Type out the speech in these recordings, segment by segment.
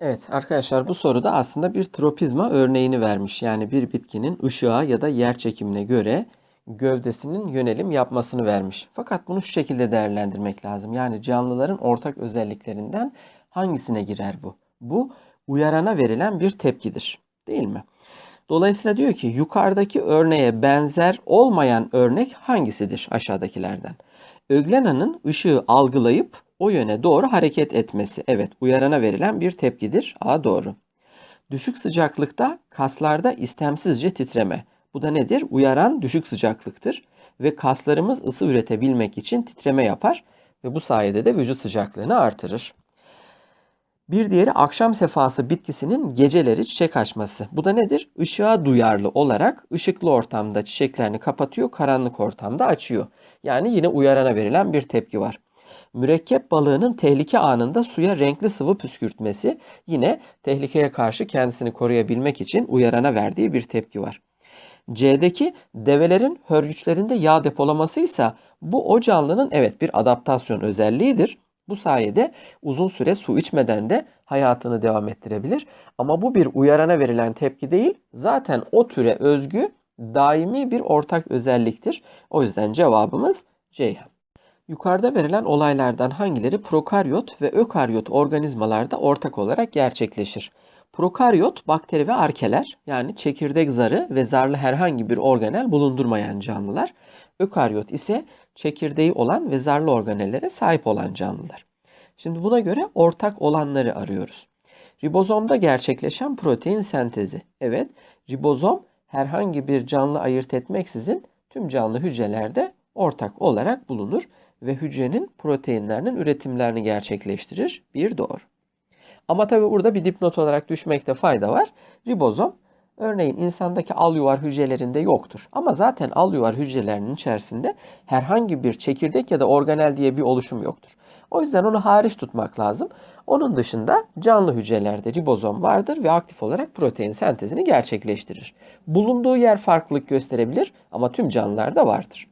Evet arkadaşlar bu soruda aslında bir tropizma örneğini vermiş. Yani bir bitkinin ışığa ya da yer çekimine göre gövdesinin yönelim yapmasını vermiş. Fakat bunu şu şekilde değerlendirmek lazım. Yani canlıların ortak özelliklerinden hangisine girer bu? Bu uyarana verilen bir tepkidir. Değil mi? Dolayısıyla diyor ki yukarıdaki örneğe benzer olmayan örnek hangisidir aşağıdakilerden? Öglena'nın ışığı algılayıp o yöne doğru hareket etmesi. Evet, uyarana verilen bir tepkidir. A doğru. Düşük sıcaklıkta kaslarda istemsizce titreme. Bu da nedir? Uyaran düşük sıcaklıktır ve kaslarımız ısı üretebilmek için titreme yapar ve bu sayede de vücut sıcaklığını artırır. Bir diğeri akşam sefası bitkisinin geceleri çiçek açması. Bu da nedir? Işığa duyarlı olarak ışıklı ortamda çiçeklerini kapatıyor, karanlık ortamda açıyor. Yani yine uyarana verilen bir tepki var. Mürekkep balığının tehlike anında suya renkli sıvı püskürtmesi yine tehlikeye karşı kendisini koruyabilmek için uyarana verdiği bir tepki var. C'deki develerin hörgüçlerinde yağ depolaması ise bu o canlının evet bir adaptasyon özelliğidir. Bu sayede uzun süre su içmeden de hayatını devam ettirebilir. Ama bu bir uyarana verilen tepki değil. Zaten o türe özgü daimi bir ortak özelliktir. O yüzden cevabımız Ceyhan. Yukarıda verilen olaylardan hangileri prokaryot ve ökaryot organizmalarda ortak olarak gerçekleşir? Prokaryot bakteri ve arkeler yani çekirdek zarı ve zarlı herhangi bir organel bulundurmayan canlılar. Ökaryot ise çekirdeği olan ve zarlı organellere sahip olan canlılar. Şimdi buna göre ortak olanları arıyoruz. Ribozomda gerçekleşen protein sentezi. Evet, ribozom herhangi bir canlı ayırt etmeksizin tüm canlı hücrelerde ortak olarak bulunur ve hücrenin proteinlerinin üretimlerini gerçekleştirir. Bir doğru. Ama tabi burada bir dipnot olarak düşmekte fayda var. Ribozom örneğin insandaki alüvar hücrelerinde yoktur. Ama zaten alüvar hücrelerinin içerisinde herhangi bir çekirdek ya da organel diye bir oluşum yoktur. O yüzden onu hariç tutmak lazım. Onun dışında canlı hücrelerde ribozom vardır ve aktif olarak protein sentezini gerçekleştirir. Bulunduğu yer farklılık gösterebilir ama tüm canlılarda vardır.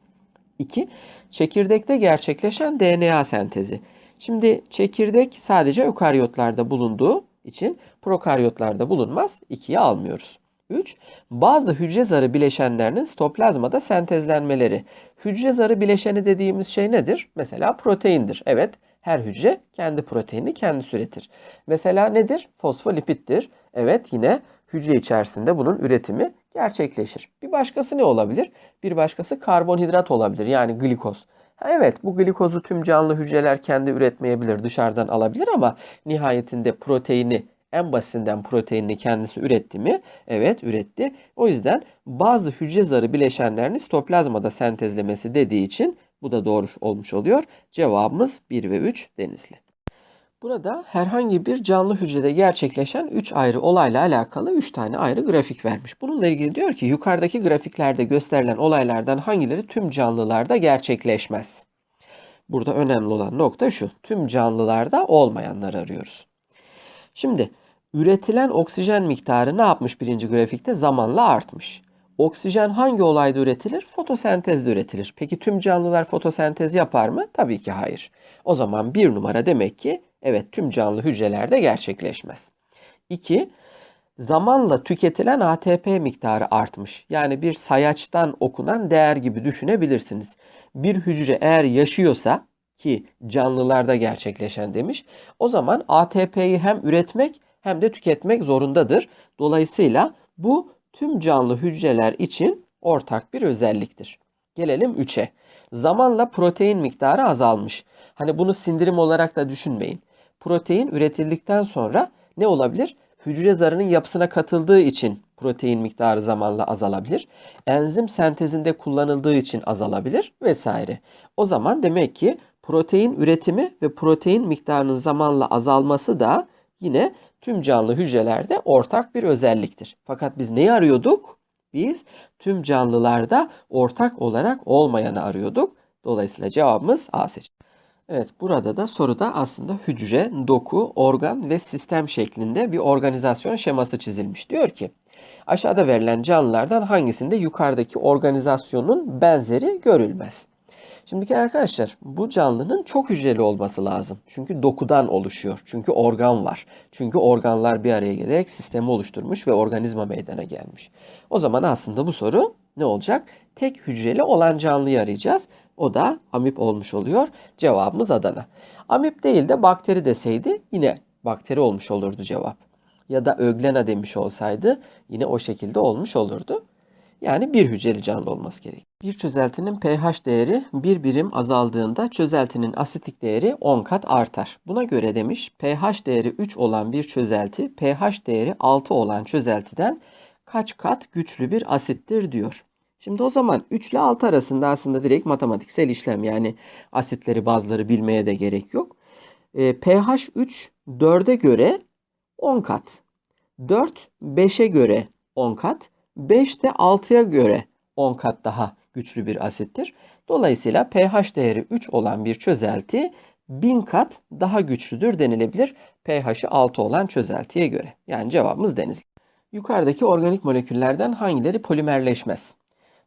2. Çekirdekte gerçekleşen DNA sentezi. Şimdi çekirdek sadece ökaryotlarda bulunduğu için prokaryotlarda bulunmaz. 2'yi almıyoruz. 3. Bazı hücre zarı bileşenlerinin sitoplazmada sentezlenmeleri. Hücre zarı bileşeni dediğimiz şey nedir? Mesela proteindir. Evet, her hücre kendi proteinini kendisi üretir. Mesela nedir? Fosfolipittir. Evet, yine hücre içerisinde bunun üretimi gerçekleşir. Bir başkası ne olabilir? Bir başkası karbonhidrat olabilir. Yani glikoz. Evet bu glikozu tüm canlı hücreler kendi üretmeyebilir, dışarıdan alabilir ama nihayetinde proteini en basitinden proteinini kendisi üretti mi? Evet üretti. O yüzden bazı hücre zarı bileşenlerini sitoplazmada sentezlemesi dediği için bu da doğru olmuş oluyor. Cevabımız 1 ve 3 Denizli. Burada herhangi bir canlı hücrede gerçekleşen 3 ayrı olayla alakalı 3 tane ayrı grafik vermiş. Bununla ilgili diyor ki yukarıdaki grafiklerde gösterilen olaylardan hangileri tüm canlılarda gerçekleşmez? Burada önemli olan nokta şu. Tüm canlılarda olmayanları arıyoruz. Şimdi üretilen oksijen miktarı ne yapmış birinci grafikte? Zamanla artmış. Oksijen hangi olayda üretilir? Fotosentezde üretilir. Peki tüm canlılar fotosentez yapar mı? Tabii ki hayır. O zaman bir numara demek ki evet tüm canlı hücrelerde gerçekleşmez. 2. Zamanla tüketilen ATP miktarı artmış. Yani bir sayaçtan okunan değer gibi düşünebilirsiniz. Bir hücre eğer yaşıyorsa ki canlılarda gerçekleşen demiş. O zaman ATP'yi hem üretmek hem de tüketmek zorundadır. Dolayısıyla bu tüm canlı hücreler için ortak bir özelliktir. Gelelim 3'e. Zamanla protein miktarı azalmış. Hani bunu sindirim olarak da düşünmeyin. Protein üretildikten sonra ne olabilir? Hücre zarının yapısına katıldığı için protein miktarı zamanla azalabilir. Enzim sentezinde kullanıldığı için azalabilir vesaire. O zaman demek ki protein üretimi ve protein miktarının zamanla azalması da yine tüm canlı hücrelerde ortak bir özelliktir. Fakat biz neyi arıyorduk? Biz tüm canlılarda ortak olarak olmayanı arıyorduk. Dolayısıyla cevabımız A seçeneği. Evet burada da soruda aslında hücre, doku, organ ve sistem şeklinde bir organizasyon şeması çizilmiş. Diyor ki aşağıda verilen canlılardan hangisinde yukarıdaki organizasyonun benzeri görülmez? Şimdiki arkadaşlar bu canlının çok hücreli olması lazım. Çünkü dokudan oluşuyor. Çünkü organ var. Çünkü organlar bir araya gelerek sistemi oluşturmuş ve organizma meydana gelmiş. O zaman aslında bu soru ne olacak? Tek hücreli olan canlıyı arayacağız. O da amip olmuş oluyor. Cevabımız Adana. Amip değil de bakteri deseydi yine bakteri olmuş olurdu cevap. Ya da öglena demiş olsaydı yine o şekilde olmuş olurdu. Yani bir hücreli canlı olması gerek. Bir çözeltinin pH değeri bir birim azaldığında çözeltinin asitlik değeri 10 kat artar. Buna göre demiş pH değeri 3 olan bir çözelti pH değeri 6 olan çözeltiden kaç kat güçlü bir asittir diyor. Şimdi o zaman 3 ile 6 arasında aslında direkt matematiksel işlem yani asitleri bazları bilmeye de gerek yok. E, pH 3 4'e göre 10 kat. 4 5'e göre 10 kat. 5 de 6'ya göre 10 kat daha güçlü bir asittir. Dolayısıyla pH değeri 3 olan bir çözelti 1000 kat daha güçlüdür denilebilir pH'i 6 olan çözeltiye göre. Yani cevabımız deniz. Yukarıdaki organik moleküllerden hangileri polimerleşmez?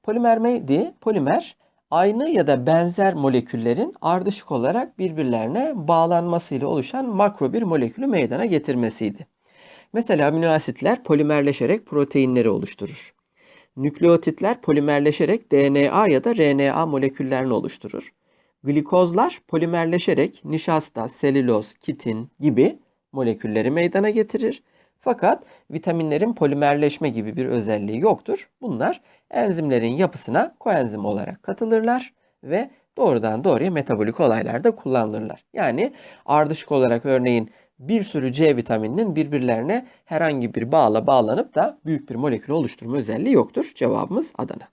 Polimer neydi? Polimer aynı ya da benzer moleküllerin ardışık olarak birbirlerine bağlanmasıyla oluşan makro bir molekülü meydana getirmesiydi. Mesela amino asitler polimerleşerek proteinleri oluşturur. Nükleotitler polimerleşerek DNA ya da RNA moleküllerini oluşturur. Glikozlar polimerleşerek nişasta, selüloz, kitin gibi molekülleri meydana getirir. Fakat vitaminlerin polimerleşme gibi bir özelliği yoktur. Bunlar enzimlerin yapısına koenzim olarak katılırlar ve doğrudan doğruya metabolik olaylarda kullanılırlar. Yani ardışık olarak örneğin bir sürü C vitamininin birbirlerine herhangi bir bağla bağlanıp da büyük bir molekül oluşturma özelliği yoktur. Cevabımız Adana.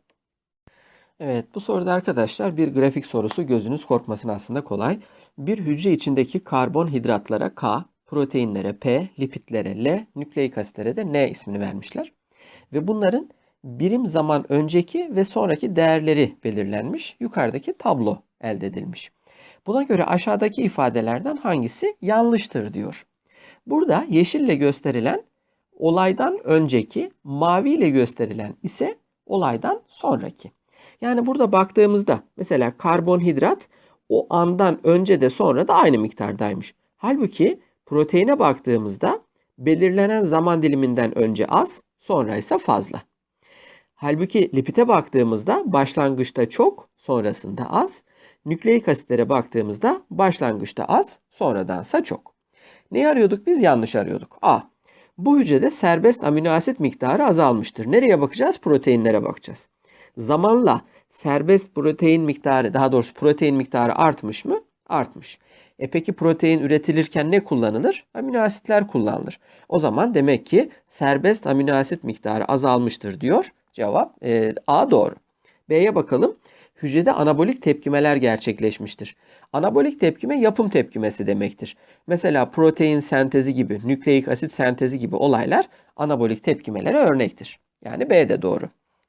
Evet bu soruda arkadaşlar bir grafik sorusu gözünüz korkmasın aslında kolay. Bir hücre içindeki karbonhidratlara K, proteinlere P, lipidlere L, nükleik asitlere de N ismini vermişler. Ve bunların birim zaman önceki ve sonraki değerleri belirlenmiş. Yukarıdaki tablo elde edilmiş. Buna göre aşağıdaki ifadelerden hangisi yanlıştır diyor. Burada yeşille gösterilen olaydan önceki, mavi ile gösterilen ise olaydan sonraki. Yani burada baktığımızda mesela karbonhidrat o andan önce de sonra da aynı miktardaymış. Halbuki proteine baktığımızda belirlenen zaman diliminden önce az, sonra ise fazla. Halbuki lipite baktığımızda başlangıçta çok, sonrasında az. Nükleik asitlere baktığımızda başlangıçta az, sonradansa çok. Neyi arıyorduk biz? Yanlış arıyorduk. A. Bu hücrede serbest amino asit miktarı azalmıştır. Nereye bakacağız? Proteinlere bakacağız. Zamanla serbest protein miktarı, daha doğrusu protein miktarı artmış mı? Artmış. E peki protein üretilirken ne kullanılır? Amino asitler kullanılır. O zaman demek ki serbest amino asit miktarı azalmıştır diyor. Cevap e, A doğru. B'ye bakalım. Hücrede anabolik tepkimeler gerçekleşmiştir. Anabolik tepkime yapım tepkimesi demektir. Mesela protein sentezi gibi, nükleik asit sentezi gibi olaylar anabolik tepkimelere örnektir. Yani B de doğru.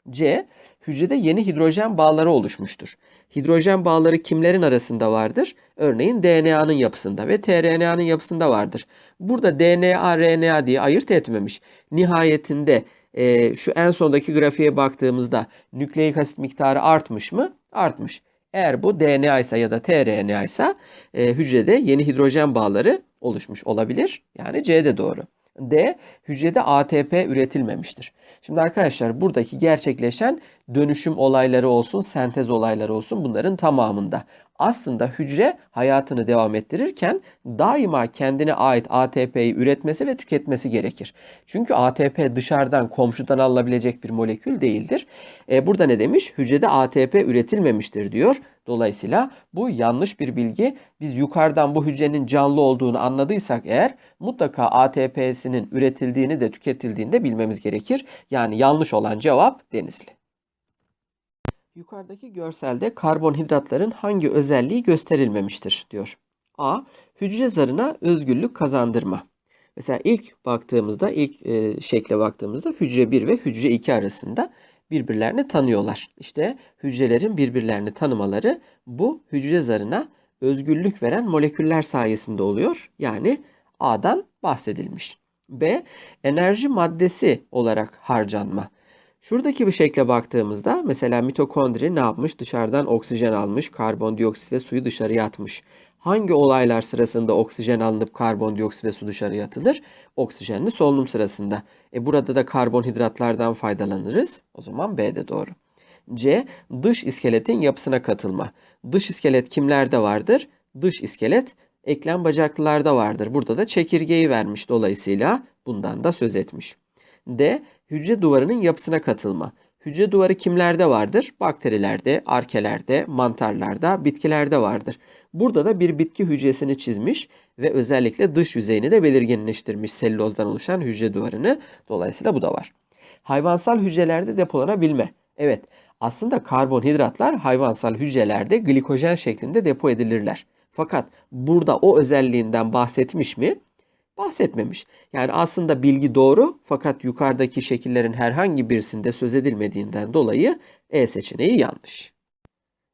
C. Hücrede yeni hidrojen bağları oluşmuştur. Hidrojen bağları kimlerin arasında vardır? Örneğin DNA'nın yapısında ve tRNA'nın yapısında vardır. Burada DNA, RNA diye ayırt etmemiş. Nihayetinde e, şu en sondaki grafiğe baktığımızda nükleik asit miktarı artmış mı? Artmış. Eğer bu DNA ise ya da tRNA ise e, hücrede yeni hidrojen bağları oluşmuş olabilir. Yani C de doğru. D. Hücrede ATP üretilmemiştir. Şimdi arkadaşlar buradaki gerçekleşen dönüşüm olayları olsun, sentez olayları olsun bunların tamamında. Aslında hücre hayatını devam ettirirken daima kendine ait ATP'yi üretmesi ve tüketmesi gerekir. Çünkü ATP dışarıdan, komşudan alınabilecek bir molekül değildir. E, burada ne demiş? Hücrede ATP üretilmemiştir diyor. Dolayısıyla bu yanlış bir bilgi. Biz yukarıdan bu hücrenin canlı olduğunu anladıysak eğer mutlaka ATP'sinin üretildiğini de tüketildiğini de bilmemiz gerekir. Yani yanlış olan cevap Denizli. Yukarıdaki görselde karbonhidratların hangi özelliği gösterilmemiştir diyor. A. Hücre zarına özgürlük kazandırma. Mesela ilk baktığımızda, ilk e, şekle baktığımızda hücre 1 ve hücre 2 arasında birbirlerini tanıyorlar. İşte hücrelerin birbirlerini tanımaları bu hücre zarına özgürlük veren moleküller sayesinde oluyor. Yani A'dan bahsedilmiş. B. Enerji maddesi olarak harcanma. Şuradaki bir şekle baktığımızda mesela mitokondri ne yapmış? Dışarıdan oksijen almış, karbondioksit ve suyu dışarıya atmış. Hangi olaylar sırasında oksijen alınıp karbondioksit ve su dışarıya atılır? Oksijenli solunum sırasında. E burada da karbonhidratlardan faydalanırız. O zaman B de doğru. C. Dış iskeletin yapısına katılma. Dış iskelet kimlerde vardır? Dış iskelet eklem bacaklılarda vardır. Burada da çekirgeyi vermiş dolayısıyla bundan da söz etmiş. D. Hücre duvarının yapısına katılma. Hücre duvarı kimlerde vardır? Bakterilerde, arkelerde, mantarlarda, bitkilerde vardır. Burada da bir bitki hücresini çizmiş ve özellikle dış yüzeyini de belirginleştirmiş sellozdan oluşan hücre duvarını. Dolayısıyla bu da var. Hayvansal hücrelerde depolanabilme. Evet, aslında karbonhidratlar hayvansal hücrelerde glikojen şeklinde depo edilirler. Fakat burada o özelliğinden bahsetmiş mi? Bahsetmemiş. Yani aslında bilgi doğru fakat yukarıdaki şekillerin herhangi birisinde söz edilmediğinden dolayı E seçeneği yanlış.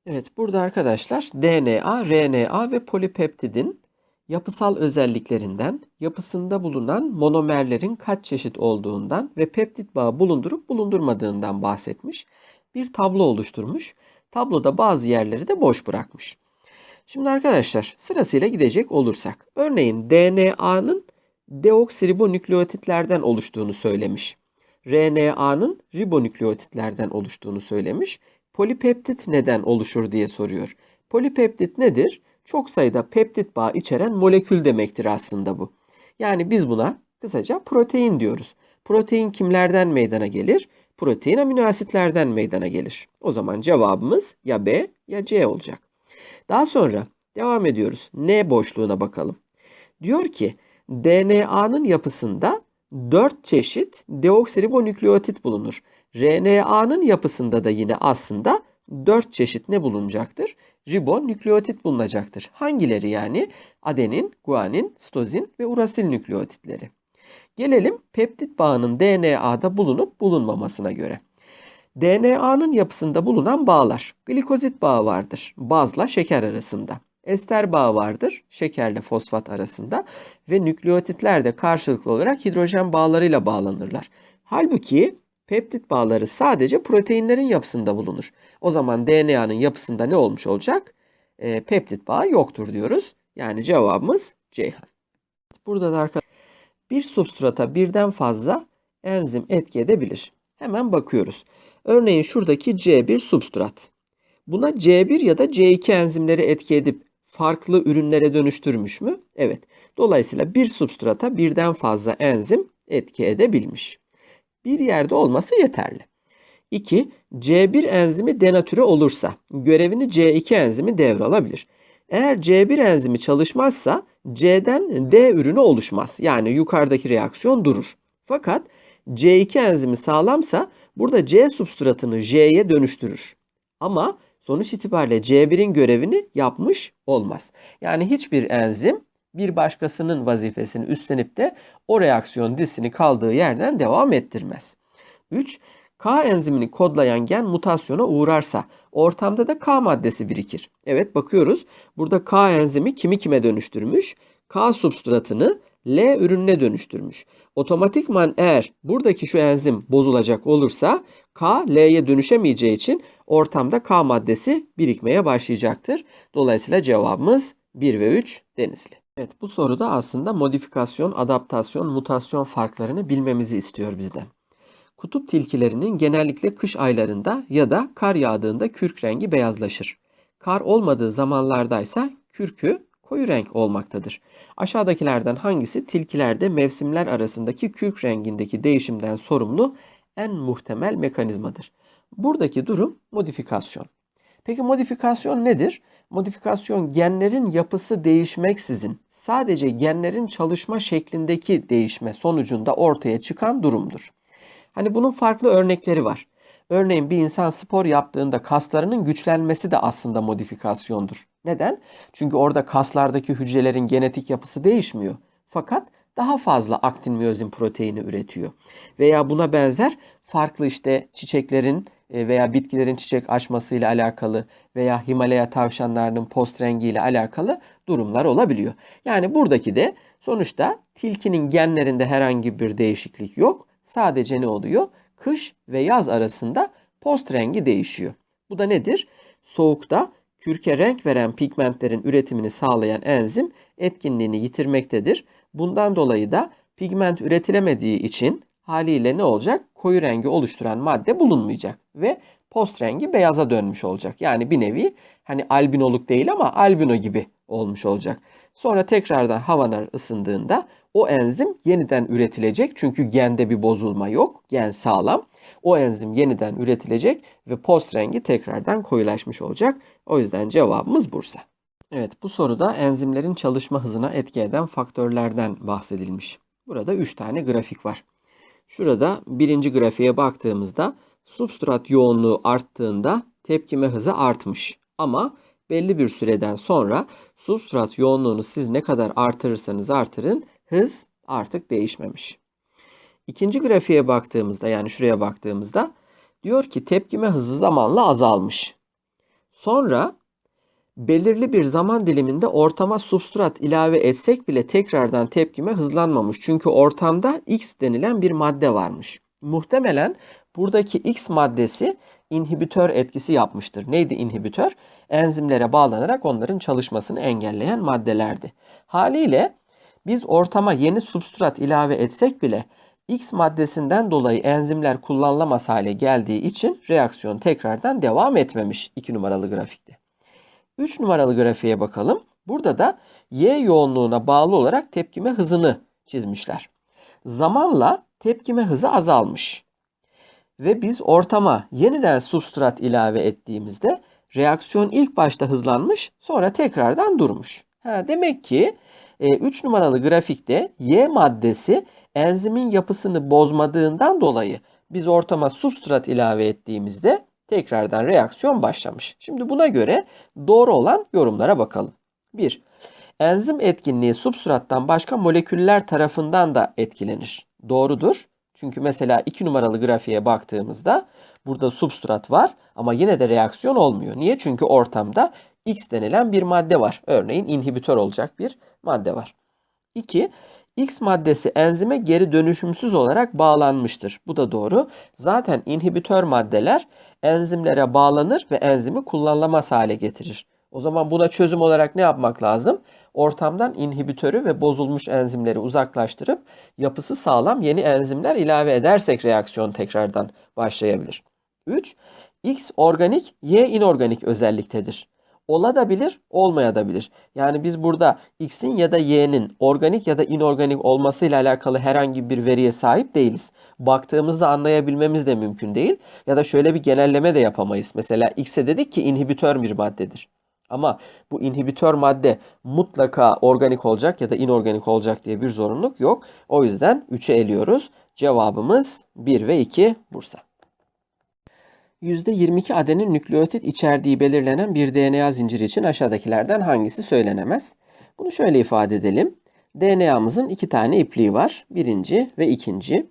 Evet burada arkadaşlar DNA, RNA ve polipeptidin yapısal özelliklerinden, yapısında bulunan monomerlerin kaç çeşit olduğundan ve peptit bağı bulundurup bulundurmadığından bahsetmiş. Bir tablo oluşturmuş. Tabloda bazı yerleri de boş bırakmış. Şimdi arkadaşlar sırasıyla gidecek olursak. Örneğin DNA'nın deoksiribonükleotitlerden oluştuğunu söylemiş. RNA'nın ribonükleotitlerden oluştuğunu söylemiş. Polipeptit neden oluşur diye soruyor. Polipeptit nedir? Çok sayıda peptit bağı içeren molekül demektir aslında bu. Yani biz buna kısaca protein diyoruz. Protein kimlerden meydana gelir? Protein amino asitlerden meydana gelir. O zaman cevabımız ya B ya C olacak. Daha sonra devam ediyoruz. N boşluğuna bakalım. Diyor ki DNA'nın yapısında 4 çeşit deoksiribonükleotit bulunur. RNA'nın yapısında da yine aslında 4 çeşit ne bulunacaktır? Ribonükleotit bulunacaktır. Hangileri yani? Adenin, guanin, sitozin ve urasil nükleotitleri. Gelelim peptit bağının DNA'da bulunup bulunmamasına göre. DNA'nın yapısında bulunan bağlar. Glikozit bağı vardır. Bazla şeker arasında. Ester bağı vardır. Şekerle fosfat arasında. Ve nükleotitler de karşılıklı olarak hidrojen bağlarıyla bağlanırlar. Halbuki peptit bağları sadece proteinlerin yapısında bulunur. O zaman DNA'nın yapısında ne olmuş olacak? E, peptit bağı yoktur diyoruz. Yani cevabımız Ceyhan. Burada da arkadaşlar bir substrata birden fazla enzim etki edebilir. Hemen bakıyoruz. Örneğin şuradaki C1 substrat. Buna C1 ya da C2 enzimleri etki edip farklı ürünlere dönüştürmüş mü? Evet. Dolayısıyla bir substrata birden fazla enzim etki edebilmiş. Bir yerde olması yeterli. 2. C1 enzimi denatüre olursa görevini C2 enzimi devralabilir. Eğer C1 enzimi çalışmazsa C'den D ürünü oluşmaz. Yani yukarıdaki reaksiyon durur. Fakat C2 enzimi sağlamsa burada C substratını J'ye dönüştürür. Ama sonuç itibariyle C1'in görevini yapmış olmaz. Yani hiçbir enzim bir başkasının vazifesini üstlenip de o reaksiyon dizisini kaldığı yerden devam ettirmez. 3. K enzimini kodlayan gen mutasyona uğrarsa ortamda da K maddesi birikir. Evet bakıyoruz. Burada K enzimi kimi kime dönüştürmüş? K substratını L ürününe dönüştürmüş. Otomatikman eğer buradaki şu enzim bozulacak olursa K L'ye dönüşemeyeceği için ortamda K maddesi birikmeye başlayacaktır. Dolayısıyla cevabımız 1 ve 3 Denizli. Evet bu soruda aslında modifikasyon, adaptasyon, mutasyon farklarını bilmemizi istiyor bizden. Kutup tilkilerinin genellikle kış aylarında ya da kar yağdığında kürk rengi beyazlaşır. Kar olmadığı zamanlardaysa kürkü koyu renk olmaktadır. Aşağıdakilerden hangisi tilkilerde mevsimler arasındaki kürk rengindeki değişimden sorumlu en muhtemel mekanizmadır? Buradaki durum modifikasyon. Peki modifikasyon nedir? Modifikasyon genlerin yapısı değişmeksizin sadece genlerin çalışma şeklindeki değişme sonucunda ortaya çıkan durumdur. Hani bunun farklı örnekleri var. Örneğin bir insan spor yaptığında kaslarının güçlenmesi de aslında modifikasyondur. Neden? Çünkü orada kaslardaki hücrelerin genetik yapısı değişmiyor. Fakat daha fazla aktin miyozin proteini üretiyor. Veya buna benzer farklı işte çiçeklerin e, veya bitkilerin çiçek açmasıyla alakalı veya Himalaya tavşanlarının post rengiyle alakalı durumlar olabiliyor. Yani buradaki de sonuçta tilkinin genlerinde herhangi bir değişiklik yok. Sadece ne oluyor? kış ve yaz arasında post rengi değişiyor. Bu da nedir? Soğukta kürke renk veren pigmentlerin üretimini sağlayan enzim etkinliğini yitirmektedir. Bundan dolayı da pigment üretilemediği için haliyle ne olacak? Koyu rengi oluşturan madde bulunmayacak ve post rengi beyaza dönmüş olacak. Yani bir nevi hani albinoluk değil ama albino gibi olmuş olacak. Sonra tekrardan havalar ısındığında o enzim yeniden üretilecek. Çünkü gende bir bozulma yok. Gen sağlam. O enzim yeniden üretilecek ve post rengi tekrardan koyulaşmış olacak. O yüzden cevabımız Bursa. Evet bu soruda enzimlerin çalışma hızına etki eden faktörlerden bahsedilmiş. Burada 3 tane grafik var. Şurada birinci grafiğe baktığımızda substrat yoğunluğu arttığında tepkime hızı artmış. Ama belli bir süreden sonra substrat yoğunluğunu siz ne kadar artırırsanız artırın hız artık değişmemiş. İkinci grafiğe baktığımızda yani şuraya baktığımızda diyor ki tepkime hızı zamanla azalmış. Sonra belirli bir zaman diliminde ortama substrat ilave etsek bile tekrardan tepkime hızlanmamış. Çünkü ortamda X denilen bir madde varmış. Muhtemelen buradaki X maddesi inhibitör etkisi yapmıştır. Neydi inhibitör? Enzimlere bağlanarak onların çalışmasını engelleyen maddelerdi. Haliyle biz ortama yeni substrat ilave etsek bile X maddesinden dolayı enzimler kullanılamaz hale geldiği için reaksiyon tekrardan devam etmemiş 2 numaralı grafikte. 3 numaralı grafiğe bakalım. Burada da Y yoğunluğuna bağlı olarak tepkime hızını çizmişler. Zamanla tepkime hızı azalmış. Ve biz ortama yeniden substrat ilave ettiğimizde reaksiyon ilk başta hızlanmış sonra tekrardan durmuş. Ha, demek ki 3 e, numaralı grafikte Y maddesi enzimin yapısını bozmadığından dolayı biz ortama substrat ilave ettiğimizde tekrardan reaksiyon başlamış. Şimdi buna göre doğru olan yorumlara bakalım. 1. Enzim etkinliği substrattan başka moleküller tarafından da etkilenir. Doğrudur. Çünkü mesela 2 numaralı grafiğe baktığımızda burada substrat var ama yine de reaksiyon olmuyor. Niye? Çünkü ortamda X denilen bir madde var. Örneğin inhibitör olacak bir madde var. 2. X maddesi enzime geri dönüşümsüz olarak bağlanmıştır. Bu da doğru. Zaten inhibitör maddeler enzimlere bağlanır ve enzimi kullanılamaz hale getirir. O zaman buna çözüm olarak ne yapmak lazım? Ortamdan inhibitörü ve bozulmuş enzimleri uzaklaştırıp yapısı sağlam yeni enzimler ilave edersek reaksiyon tekrardan başlayabilir. 3. X organik, Y inorganik özelliktedir. Ola da bilir, olmaya da bilir. Yani biz burada X'in ya da Y'nin organik ya da inorganik olmasıyla alakalı herhangi bir veriye sahip değiliz. Baktığımızda anlayabilmemiz de mümkün değil. Ya da şöyle bir genelleme de yapamayız. Mesela X'e dedik ki inhibitör bir maddedir. Ama bu inhibitör madde mutlaka organik olacak ya da inorganik olacak diye bir zorunluluk yok. O yüzden 3'e eliyoruz. Cevabımız 1 ve 2 Bursa. %22 adenin nükleotit içerdiği belirlenen bir DNA zinciri için aşağıdakilerden hangisi söylenemez? Bunu şöyle ifade edelim. DNA'mızın iki tane ipliği var. Birinci ve ikinci.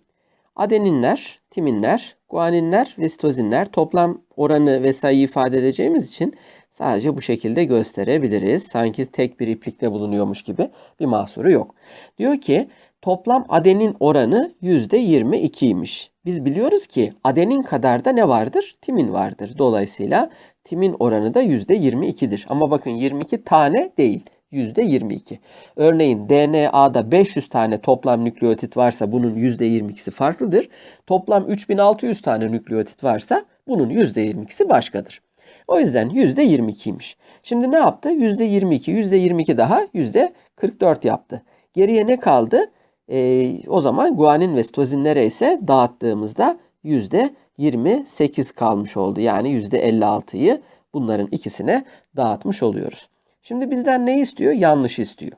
Adeninler, timinler, guaninler ve sitozinler toplam oranı ve sayıyı ifade edeceğimiz için sadece bu şekilde gösterebiliriz. Sanki tek bir iplikte bulunuyormuş gibi bir mahsuru yok. Diyor ki toplam adenin oranı %22'ymiş. Biz biliyoruz ki adenin kadar da ne vardır? Timin vardır. Dolayısıyla timin oranı da %22'dir. Ama bakın 22 tane değil. %22. Örneğin DNA'da 500 tane toplam nükleotit varsa bunun %22'si farklıdır. Toplam 3600 tane nükleotit varsa bunun %22'si başkadır. O yüzden %22'ymiş. Şimdi ne yaptı? %22, %22 daha %44 yaptı. Geriye ne kaldı? E, o zaman guanin ve sitozinlere ise dağıttığımızda %28 kalmış oldu. Yani %56'yı bunların ikisine dağıtmış oluyoruz. Şimdi bizden ne istiyor? Yanlış istiyor.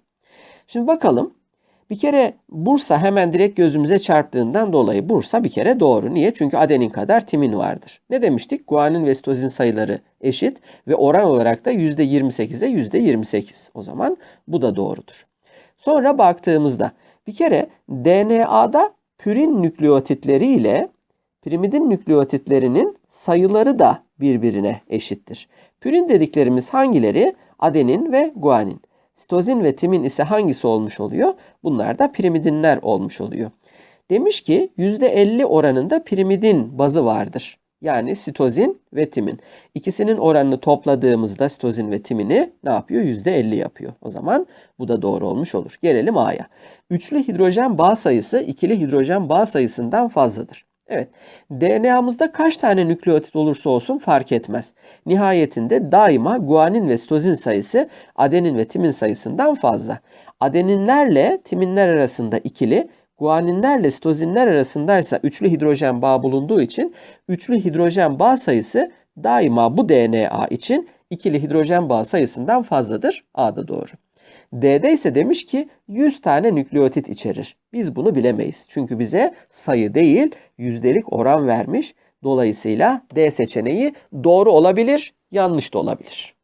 Şimdi bakalım. Bir kere Bursa hemen direkt gözümüze çarptığından dolayı Bursa bir kere doğru. Niye? Çünkü adenin kadar timin vardır. Ne demiştik? Guanin ve sitozin sayıları eşit ve oran olarak da %28'e %28. O zaman bu da doğrudur. Sonra baktığımızda bir kere DNA'da pürin nükleotitleri ile pirimidin nükleotitlerinin sayıları da birbirine eşittir. Pürin dediklerimiz hangileri? Adenin ve guanin. Sitozin ve timin ise hangisi olmuş oluyor? Bunlar da pirimidinler olmuş oluyor. Demiş ki %50 oranında pirimidin bazı vardır. Yani sitozin ve timin. İkisinin oranını topladığımızda sitozin ve timini ne yapıyor? %50 yapıyor. O zaman bu da doğru olmuş olur. Gelelim A'ya. Üçlü hidrojen bağ sayısı ikili hidrojen bağ sayısından fazladır. Evet, DNA'mızda kaç tane nükleotit olursa olsun fark etmez. Nihayetinde daima guanin ve sitozin sayısı adenin ve timin sayısından fazla. Adeninlerle timinler arasında ikili, guaninlerle sitozinler arasındaysa üçlü hidrojen bağ bulunduğu için üçlü hidrojen bağ sayısı daima bu DNA için ikili hidrojen bağ sayısından fazladır. A da doğru. D'de ise demiş ki 100 tane nükleotit içerir. Biz bunu bilemeyiz. Çünkü bize sayı değil yüzdelik oran vermiş. Dolayısıyla D seçeneği doğru olabilir, yanlış da olabilir.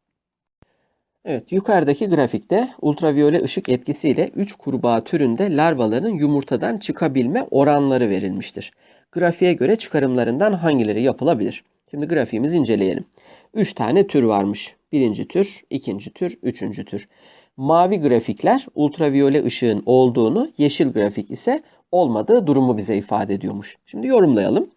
Evet, yukarıdaki grafikte ultraviyole ışık etkisiyle 3 kurbağa türünde larvaların yumurtadan çıkabilme oranları verilmiştir. Grafiğe göre çıkarımlarından hangileri yapılabilir? Şimdi grafiğimizi inceleyelim. 3 tane tür varmış. Birinci tür, ikinci tür, üçüncü tür. Mavi grafikler ultraviyole ışığın olduğunu, yeşil grafik ise olmadığı durumu bize ifade ediyormuş. Şimdi yorumlayalım.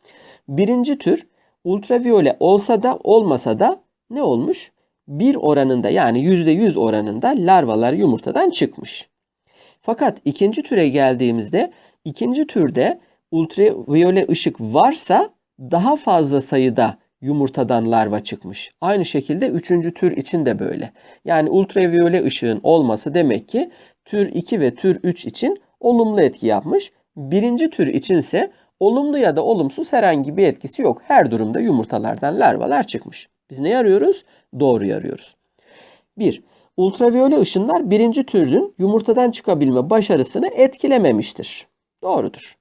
Birinci tür ultraviyole olsa da olmasa da ne olmuş? Bir oranında yani %100 oranında larvalar yumurtadan çıkmış. Fakat ikinci türe geldiğimizde ikinci türde ultraviyole ışık varsa daha fazla sayıda yumurtadan larva çıkmış. Aynı şekilde üçüncü tür için de böyle. Yani ultraviyole ışığın olması demek ki tür 2 ve tür 3 için olumlu etki yapmış. Birinci tür içinse olumlu ya da olumsuz herhangi bir etkisi yok. Her durumda yumurtalardan larvalar çıkmış. Biz ne arıyoruz? Doğruyu arıyoruz. 1. Ultraviyole ışınlar birinci türün yumurtadan çıkabilme başarısını etkilememiştir. Doğrudur.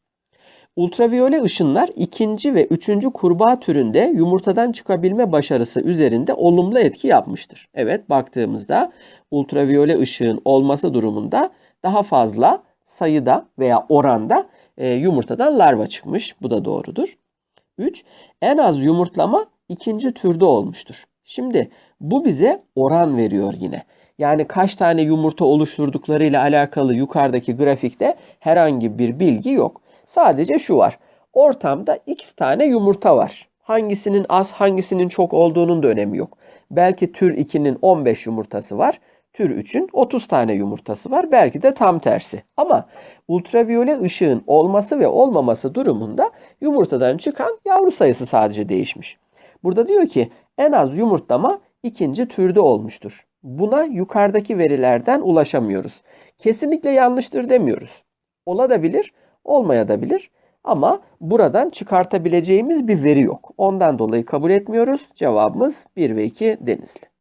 Ultraviyole ışınlar ikinci ve üçüncü kurbağa türünde yumurtadan çıkabilme başarısı üzerinde olumlu etki yapmıştır. Evet baktığımızda ultraviyole ışığın olması durumunda daha fazla sayıda veya oranda e, yumurtadan larva çıkmış. Bu da doğrudur. 3. En az yumurtlama ikinci türde olmuştur. Şimdi bu bize oran veriyor yine. Yani kaç tane yumurta oluşturduklarıyla alakalı yukarıdaki grafikte herhangi bir bilgi yok. Sadece şu var. Ortamda x tane yumurta var. Hangisinin az, hangisinin çok olduğunun da önemi yok. Belki tür 2'nin 15 yumurtası var. Tür 3'ün 30 tane yumurtası var. Belki de tam tersi. Ama ultraviyole ışığın olması ve olmaması durumunda yumurtadan çıkan yavru sayısı sadece değişmiş. Burada diyor ki en az yumurtlama ikinci türde olmuştur. Buna yukarıdaki verilerden ulaşamıyoruz. Kesinlikle yanlıştır demiyoruz. Olabilir, olmayabilir ama buradan çıkartabileceğimiz bir veri yok. Ondan dolayı kabul etmiyoruz. Cevabımız 1 ve 2 Denizli.